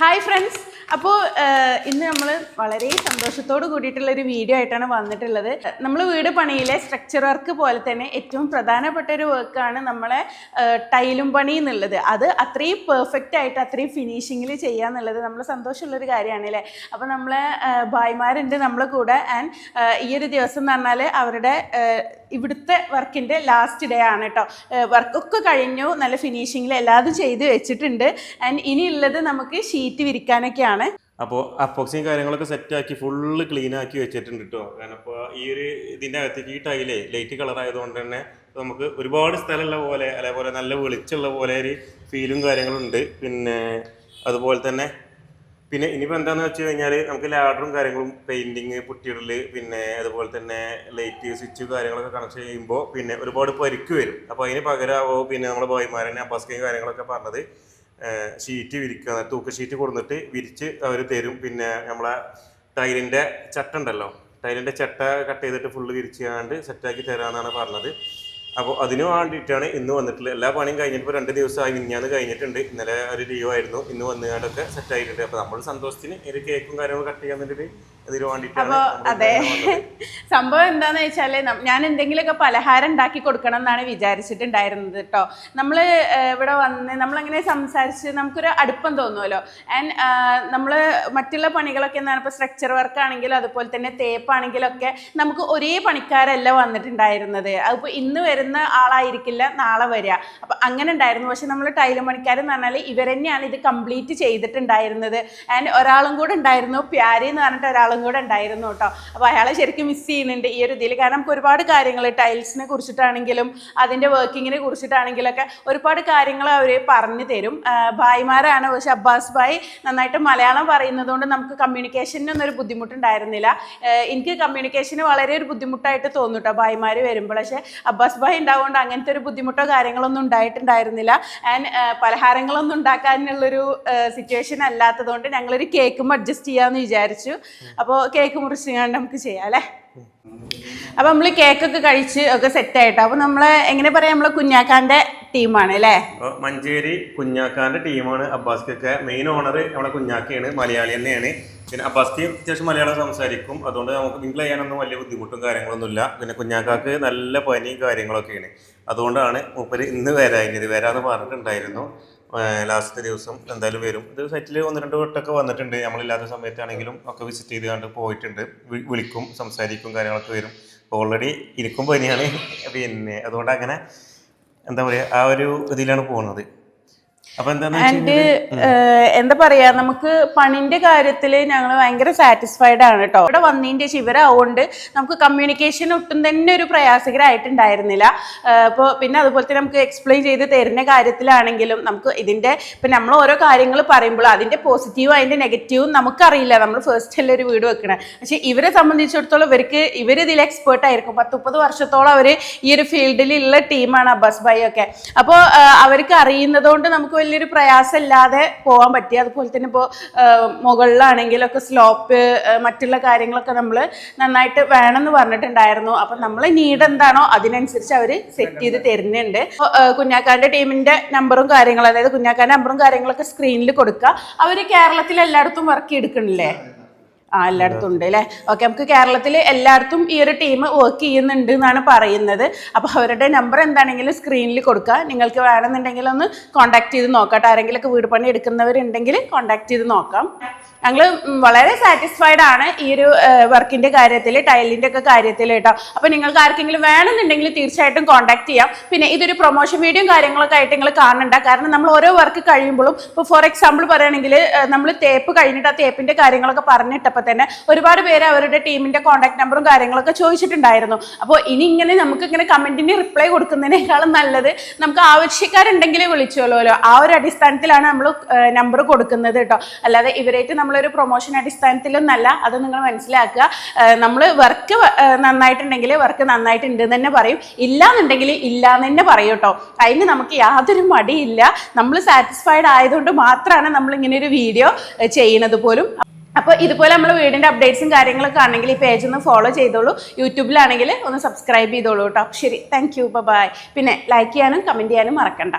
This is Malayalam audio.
Hi friends. അപ്പോൾ ഇന്ന് നമ്മൾ വളരെ സന്തോഷത്തോട് കൂടിയിട്ടുള്ള ഒരു വീഡിയോ ആയിട്ടാണ് വന്നിട്ടുള്ളത്. നമ്മൾ വീട് പണിയിലെ സ്ട്രക്ചർ വർക്ക് പോലെ തന്നെ ഏറ്റവും പ്രധാനപ്പെട്ട ഒരു വർക്കാണ് നമ്മളെ ടൈലും പണി എന്നുള്ളത്. അത് അത്രയും പെർഫെക്റ്റ് ആയിട്ട് അത്രയും ഫിനിഷിങ്ങിൽ ചെയ്യുക എന്നുള്ളത് നമ്മൾ സന്തോഷമുള്ളൊരു കാര്യമാണ് അല്ലേ? അപ്പോൾ നമ്മളെ ഭായിമാരുണ്ട് നമ്മളെ കൂടെ. ആൻഡ് ഈ ഒരു ദിവസം എന്ന് പറഞ്ഞാൽ അവരുടെ ഇവിടുത്തെ വർക്കിന്റെ ലാസ്റ്റ് ഡേ ആണ് കേട്ടോ. വർക്കൊക്കെ കഴിഞ്ഞു. നല്ല ഫിനിഷിങ്ങിൽ എല്ലാതും ചെയ്ത് വെച്ചിട്ടുണ്ട്. ആൻഡ് ഇനിയുള്ളത് നമുക്ക് ഷീറ്റ് വിരിക്കാനൊക്കെയാണ്. അപ്പോൾ അപ്പോക്സിങ് കാര്യങ്ങളൊക്കെ സെറ്റ് ആക്കി ഫുള്ള് ക്ലീൻ ആക്കി വെച്ചിട്ടുണ്ട് കേട്ടോ കാരണം ഇപ്പോൾ ഈ ഒരു ഇതിന്റെ അകത്തേക്ക് ഈ ടൈലേ ലൈറ്റ് കളർ ആയതുകൊണ്ട് തന്നെ നമുക്ക് ഒരുപാട് സ്ഥലമുള്ള പോലെ അതേപോലെ നല്ല വെളിച്ചുള്ള പോലെ ഒരു ഫീലും കാര്യങ്ങളും ഉണ്ട്. പിന്നെ അതുപോലെ തന്നെ പിന്നെ ഇനിയിപ്പോൾ എന്താണെന്ന് വെച്ച് കഴിഞ്ഞാൽ നമുക്ക് ലാഡറും കാര്യങ്ങളും പെയിന്റിങ് പുട്ടിയിടൽ പിന്നെ അതുപോലെ തന്നെ ലൈറ്റ് സ്വിച്ച് കാര്യങ്ങളൊക്കെ കണക്ട് ചെയ്യുമ്പോൾ പിന്നെ ഒരുപാട് പരിക്ക് വരും. അപ്പോൾ അതിന് പകരമാവോ പിന്നെ നമ്മുടെ ബോയ്മാരനെ അപ്പാസ്കയും കാര്യങ്ങളൊക്കെ പറഞ്ഞത് ഷീറ്റ് വിരിക്കുക തൂക്ക ഷീറ്റ് കൊടുത്തിട്ട് വിരിച്ച് അവർ തരും. പിന്നെ നമ്മളെ ടൈലിന്റെ ചട്ട ഉണ്ടല്ലോ ടൈലിന്റെ ചട്ട കട്ട് ചെയ്തിട്ട് ഫുള്ള് വിരിച്ചാണ്ട് സെറ്റാക്കി തരാമെന്നാണ് പറഞ്ഞത്. അപ്പോൾ അതിന് വേണ്ടിയിട്ടാണ് ഇന്ന് വന്നിട്ടുള്ളത്. എല്ലാ പണിയും കഴിഞ്ഞിട്ട് ഇപ്പോൾ രണ്ട് ദിവസമായി. മിഞ്ഞാന്ന് കഴിഞ്ഞിട്ടുണ്ട്. ഇന്നലെ ഒരു ലീവ് ആയിരുന്നു. ഇന്ന് വന്നുകൊണ്ടൊക്കെ സെറ്റ് ആയിട്ടുണ്ട്. അപ്പോൾ നമ്മൾ സന്തോഷത്തിന് ഒരു കേക്കും കാര്യങ്ങളും കട്ട് ചെയ്യാൻ വേണ്ടിയിട്ട് അപ്പോൾ അതെ. സംഭവം എന്താന്ന് വെച്ചാൽ ഞാൻ എന്തെങ്കിലുമൊക്കെ പലഹാരം ഉണ്ടാക്കി കൊടുക്കണം എന്നാണ് വിചാരിച്ചിട്ടുണ്ടായിരുന്നത് കേട്ടോ. നമ്മൾ ഇവിടെ വന്ന് നമ്മളങ്ങനെ സംസാരിച്ച് നമുക്കൊരു അടുപ്പം തോന്നുമല്ലോ ആൻഡ് നമ്മൾ മറ്റുള്ള പണികളൊക്കെ എന്താണ് ഇപ്പോൾ സ്ട്രക്ചർ വർക്ക് ആണെങ്കിലും അതുപോലെ തന്നെ തേപ്പാണെങ്കിലും ഒക്കെ നമുക്ക് ഒരേ പണിക്കാരല്ല വന്നിട്ടുണ്ടായിരുന്നത്. അതിപ്പോൾ ഇന്ന് വരുന്ന ആളായിരിക്കില്ല നാളെ വരിക. അപ്പം അങ്ങനെ ഉണ്ടായിരുന്നു. പക്ഷെ നമ്മൾ ടൈലും പണിക്കാരെന്ന് പറഞ്ഞാൽ ഇവരെന്നെയാണ് ഇത് കംപ്ലീറ്റ് ചെയ്തിട്ടുണ്ടായിരുന്നത്. ആൻഡ് ഒരാളും കൂടെ ഉണ്ടായിരുന്നു. പ്യാരി എന്ന് പറഞ്ഞിട്ട് ഒരാളും കൂടെ ഉണ്ടായിരുന്നു കേട്ടോ. അപ്പോൾ അയാളെ ശരിക്കും മിസ് ചെയ്യുന്നുണ്ട്. ഈ ഒരു ഇതിൽ കാരണം നമുക്ക് ഒരുപാട് കാര്യങ്ങൾ ടൈൽസിനെ കുറിച്ചിട്ടാണെങ്കിലും അതിന്റെ വർക്കിങ്ങിനെ കുറിച്ചിട്ടാണെങ്കിലും ഒക്കെ ഒരുപാട് കാര്യങ്ങൾ അവർ പറഞ്ഞു തരും. ഭായിമാരാണ്. പക്ഷെ അബ്ബാസ് ഭായ് നന്നായിട്ട് മലയാളം പറയുന്നത് കൊണ്ട് നമുക്ക് കമ്മ്യൂണിക്കേഷനൊന്നും ഒരു ബുദ്ധിമുട്ടുണ്ടായിരുന്നില്ല. എനിക്ക് കമ്മ്യൂണിക്കേഷന് വളരെ ഒരു ബുദ്ധിമുട്ടായിട്ട് തോന്നും കേട്ടോ ഭായിമാർ വരുമ്പോൾ. പക്ഷേ അബ്ബാസ് ഭായ് ഉണ്ടാവുകൊണ്ട് അങ്ങനത്തെ ഒരു ബുദ്ധിമുട്ടോ കാര്യങ്ങളൊന്നും ഉണ്ടായിട്ടുണ്ടായിരുന്നില്ല. ആൻഡ് പലഹാരങ്ങളൊന്നും ഉണ്ടാക്കാനുള്ളൊരു സിറ്റുവേഷൻ അല്ലാത്തതുകൊണ്ട് ഞങ്ങളൊരു കേക്കും അഡ്ജസ്റ്റ് ചെയ്യാമെന്ന് വിചാരിച്ചു. അപ്പോൾ കേക്ക് മുറിച്ചിങ്ങാണ്ട് നമുക്ക് ചെയ്യാം അല്ലേ? അപ്പോൾ നമ്മൾ കേക്കൊക്കെ കഴിച്ച് ഒക്കെ സെറ്റ് ആയിട്ടോ? അപ്പോൾ നമ്മൾ എങ്ങനെ പറയാം? നമ്മളെ കുഞ്ഞാക്കാന്റെ ടീമാണ് അല്ലേ? മഞ്ചേരി കുഞ്ഞാക്കാന്റെ ടീമാണ് അബ്ബാസ്ക്കൊക്കെ മെയിൻ ഓണർ നമ്മുടെ കുഞ്ഞാക്കയാണ് മലയാളി തന്നെയാണ്. പിന്നെ അബ്ബാസ്ക്ക് അത്യാവശ്യം മലയാളം സംസാരിക്കും. അതുകൊണ്ട് നമുക്ക് മിങ്കിൾ ചെയ്യാനൊന്നും വലിയ ബുദ്ധിമുട്ടും കാര്യങ്ങളൊന്നുമില്ല. പിന്നെ കുഞ്ഞാക്കാക്ക് നല്ല പനിയും കാര്യങ്ങളൊക്കെയാണ്. അതുകൊണ്ടാണ് മൂപ്പര് ഇന്ന് വരാഞ്ഞത്. വരാമെന്ന് പറഞ്ഞിട്ടുണ്ടായിരുന്നു. ലാസ്റ്റ് ദിവസം എന്തായാലും വരും. ഇത് സെറ്റിൽ ഒന്ന് രണ്ട് വട്ടമൊക്കെ വന്നിട്ടുണ്ട്. നമ്മളില്ലാത്ത സമയത്താണെങ്കിലും ഒക്കെ വിസിറ്റ് ചെയ്ത് കണ്ട് പോയിട്ടുണ്ട് വിളിക്കും സംസാരിക്കും കാര്യങ്ങളൊക്കെ വരും. ഓൾറെഡി ഇരിക്കും പനിയാണ്. പിന്നെ അതുകൊണ്ട് അങ്ങനെ എന്താ പറയുക ആ ഒരു ഇതിലാണ് പോകുന്നത്. ആൻഡ് എന്താ പറയാ നമുക്ക് പണിന്റെ കാര്യത്തിൽ ഞങ്ങൾ ഭയങ്കര സാറ്റിസ്ഫൈഡ് ആണ് കേട്ടോ ഇവിടെ വന്നതിന്റെ ശേഷം ഇവരാവുകൊണ്ട് നമുക്ക് കമ്മ്യൂണിക്കേഷൻ ഒട്ടും തന്നെ ഒരു പ്രയാസകരമായിട്ടുണ്ടായിരുന്നില്ല അപ്പോൾ പിന്നെ അതുപോലെ തന്നെ നമുക്ക് എക്സ്പ്ലെയിൻ ചെയ്ത് തരുന്ന കാര്യത്തിലാണെങ്കിലും നമുക്ക് ഇതിന്റെ ഇപ്പം നമ്മൾ ഓരോ കാര്യങ്ങൾ പറയുമ്പോൾ അതിന്റെ പോസിറ്റീവും അതിന്റെ നെഗറ്റീവും നമുക്കറിയില്ല. നമ്മൾ ഫസ്റ്റ് അല്ലേ ഒരു വീട് വെക്കണേ. പക്ഷെ ഇവരെ സംബന്ധിച്ചിടത്തോളം ഇവർക്ക് ഇവർ ഇതിൽ എക്സ്പേർട്ട് ആയിരിക്കും. പത്ത് മുപ്പത് വർഷത്തോളം അവർ ഈ ഒരു ഫീൽഡിലുള്ള ടീമാണ് അബ്ബാസ് ഭായി ഒക്കെ. അപ്പോൾ അവർക്ക് അറിയുന്നതുകൊണ്ട് നമുക്ക് വലിയൊരു പ്രയാസമില്ലാതെ പോകാൻ പറ്റി. അതുപോലെ തന്നെ ഇപ്പോൾ മുകളിലാണെങ്കിലൊക്കെ സ്ലോപ്പ് മറ്റുള്ള കാര്യങ്ങളൊക്കെ നമ്മൾ നന്നായിട്ട് വേണമെന്ന് പറഞ്ഞിട്ടുണ്ടായിരുന്നു. അപ്പം നമ്മൾ നീഡ് എന്താണോ അതിനനുസരിച്ച് അവർ സെറ്റ് ചെയ്ത് തരുന്നുണ്ട്. കുഞ്ഞാക്കാന്റെ ടീമിന്റെ നമ്പറും കാര്യങ്ങളും അതായത് കുഞ്ഞാക്കാന്റെ നമ്പറും കാര്യങ്ങളൊക്കെ സ്ക്രീനിൽ കൊടുക്കുക. അവർ കേരളത്തിൽ എല്ലായിടത്തും വർക്ക് എടുക്കണില്ലേ ആ എല്ലായിടത്തും ഉണ്ട് അല്ലേ? ഓക്കെ നമുക്ക് കേരളത്തിൽ എല്ലായിടത്തും ഈ ഒരു ടീം വർക്ക് ചെയ്യുന്നുണ്ട് എന്നാണ് പറയുന്നത്. അപ്പോൾ അവരുടെ നമ്പർ എന്താണെങ്കിലും സ്ക്രീനിൽ കൊടുക്കുക. നിങ്ങൾക്ക് വേണമെന്നുണ്ടെങ്കിൽ ഒന്ന് കോൺടാക്ട് ചെയ്ത് നോക്കാം ആരെങ്കിലുമൊക്കെ വീട് പണി എടുക്കുന്നവരുണ്ടെങ്കിൽ കോൺടാക്ട് ചെയ്ത് നോക്കാം. ഞങ്ങൾ വളരെ സാറ്റിസ്ഫൈഡ് ആണ് ഈ ഒരു വർക്കിന്റെ കാര്യത്തിൽ ടൈലിന്റെ ഒക്കെ കാര്യത്തിൽ കേട്ടോ. അപ്പോൾ നിങ്ങൾക്ക് ആർക്കെങ്കിലും വേണമെന്നുണ്ടെങ്കിൽ തീർച്ചയായിട്ടും കോൺടാക്ട് ചെയ്യാം. പിന്നെ ഇതൊരു പ്രൊമോഷൻ വീഡിയോ കാര്യങ്ങളൊക്കെ ആയിട്ട് നിങ്ങൾ കാണണ്ട. കാരണം നമ്മൾ ഓരോ വർക്ക് കഴിയുമ്പോഴും ഇപ്പോൾ ഫോർ എക്സാമ്പിൾ പറയുകയാണെങ്കിൽ നമ്മൾ തേപ്പ് കഴിഞ്ഞിട്ട് ആ തേപ്പിന്റെ കാര്യങ്ങളൊക്കെ പറഞ്ഞിട്ടപ്പോൾ തന്നെ ഒരുപാട് പേര് അവരുടെ ടീമിന്റെ കോൺടാക്ട് നമ്പറും കാര്യങ്ങളൊക്കെ ചോദിച്ചിട്ടുണ്ടായിരുന്നു. അപ്പോൾ ഇനി ഇങ്ങനെ നമുക്ക് ഇങ്ങനെ കമന്റിന് റിപ്ലൈ കൊടുക്കുന്നതിനേക്കാളും നല്ലത് നമുക്ക് ആവശ്യക്കാരുണ്ടെങ്കിലേ വിളിച്ചോളൂല്ലോ ആ ഒരു അടിസ്ഥാനത്തിലാണ് നമ്മൾ നമ്പർ കൊടുക്കുന്നത് കേട്ടോ. അല്ലാതെ ഇവരായിട്ട് നമ്മളൊരു പ്രൊമോഷൻ അടിസ്ഥാനത്തിലൊന്നല്ല. അത് നിങ്ങൾ മനസ്സിലാക്കുക. നമ്മൾ വർക്ക് നന്നായിട്ടുണ്ടെങ്കിൽ വർക്ക് നന്നായിട്ടുണ്ട് എന്ന് തന്നെ പറയും. ഇല്ലാന്നുണ്ടെങ്കിൽ ഇല്ല എന്ന് തന്നെ പറയും കേട്ടോ. അതിന് നമുക്ക് യാതൊരു മടിയില്ല. നമ്മൾ സാറ്റിസ്ഫൈഡ് ആയതുകൊണ്ട് മാത്രമാണ് നമ്മൾ ഇങ്ങനെ ഒരു വീഡിയോ ചെയ്യുന്നത് പോലും. അപ്പോൾ ഇതുപോലെ നമ്മൾ വീടിന്റെ അപ്ഡേറ്റ്സും കാര്യങ്ങളൊക്കെ ആണെങ്കിൽ ഈ പേജ് ഒന്ന് ഫോളോ ചെയ്തോളൂ. യൂട്യൂബിലാണെങ്കിൽ ഒന്ന് സബ്സ്ക്രൈബ് ചെയ്തോളൂ കേട്ടോ ശരി താങ്ക് യു ബൈ പിന്നെ ലൈക്ക് ചെയ്യാനും കമന്റ് ചെയ്യാനും മറക്കണ്ട.